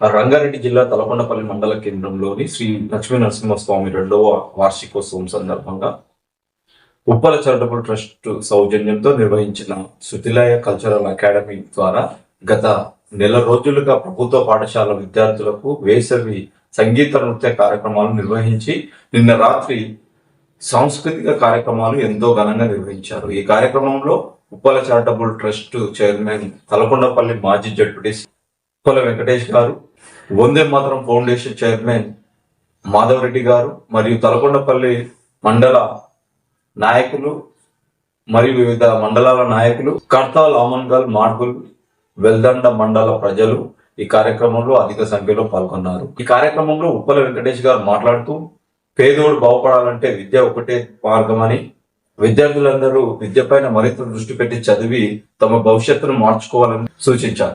రంగారెడ్డి జిల్లా తలకొండపల్లి మండల కేంద్రంలోని శ్రీ లక్ష్మీ నరసింహస్వామి రెండవ వార్షికోత్సవం సందర్భంగా ఉప్పల చారిటబుల్ ట్రస్ట్ సౌజన్యంతో నిర్వహించిన శృతిలయ కల్చరల్ అకాడమీ ద్వారా గత నెల రోజులుగా ప్రభుత్వ పాఠశాల విద్యార్థులకు వేసవి సంగీత నృత్య కార్యక్రమాలు నిర్వహించి నిన్న రాత్రి సాంస్కృతిక కార్యక్రమాలు ఎంతో ఘనంగా నిర్వహించారు. ఈ కార్యక్రమంలో Uppala charitable trust chairman Talakondapalli మాజీ జడ్పటి ఉప్పల వెంకటేష్ గారు వందే మాత్రం ఫౌండేషన్ చైర్మన్ మాధవరెడ్డి గారు మరియు తలకొండపల్లి మండల నాయకులు మరియు వివిధ మండలాల నాయకులు కర్తాల్ అమన్గల్ మార్బుల్ వెల్దండ మండల ప్రజలు ఈ కార్యక్రమంలో అధిక సంఖ్యలో పాల్గొన్నారు. ఈ కార్యక్రమంలో ఉప్పల వెంకటేష్ గారు మాట్లాడుతూ పేదోడు బాగుపడాలంటే విద్య ఒకటే మార్గమని విద్యార్థులందరూ విద్యపైన మరింత దృష్టి పెట్టి చదివి తమ భవిష్యత్తును మార్చుకోవాలని సూచించారు.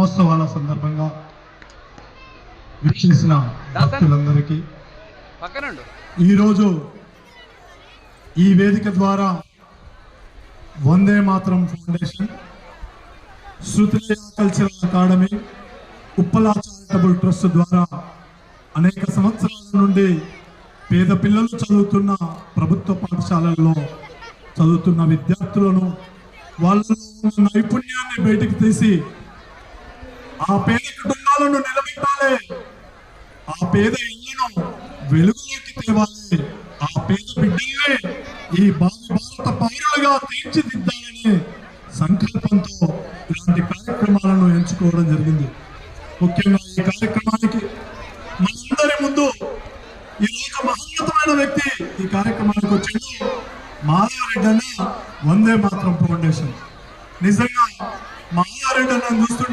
బ్రహ్మోత్సవాల సందర్భంగా వీక్షించిన భక్తులందరికీ ఈరోజు ఈ వేదిక ద్వారా Vande Mataram foundation Shrutilaya cultural academy Uppala charitable trust ద్వారా అనేక సంవత్సరాల నుండి పేద పిల్లలు చదువుతున్న ప్రభుత్వ పాఠశాలల్లో చదువుతున్న విద్యార్థులను ఉన్న నైపుణ్యాన్ని బయటికి తీసి ఆ పేద కుటుంబాలను నిలబెట్టాలి. ఆ పేద ఇళ్ళను వెలుగులోకి తేవాలి. ఆ పేద బిడ్డల్ని ఈ భావి భారత పౌరులుగా తీర్చిదిద్దాలనే సంకల్పంతో ఇలాంటి కార్యక్రమాలను ఎంచుకోవడం జరిగింది. ముఖ్యంగా ఈ కార్యక్రమానికి మనందరి ముందు ఈ ఒక మహోన్నతమైన వ్యక్తి ఈ కార్యక్రమానికి వచ్చింది మాధవరెడ్డి అన్న వందే మాత్రం ఫౌండేషన్. నిజంగా మాధవరెడ్డి అన్న చూస్తుంటే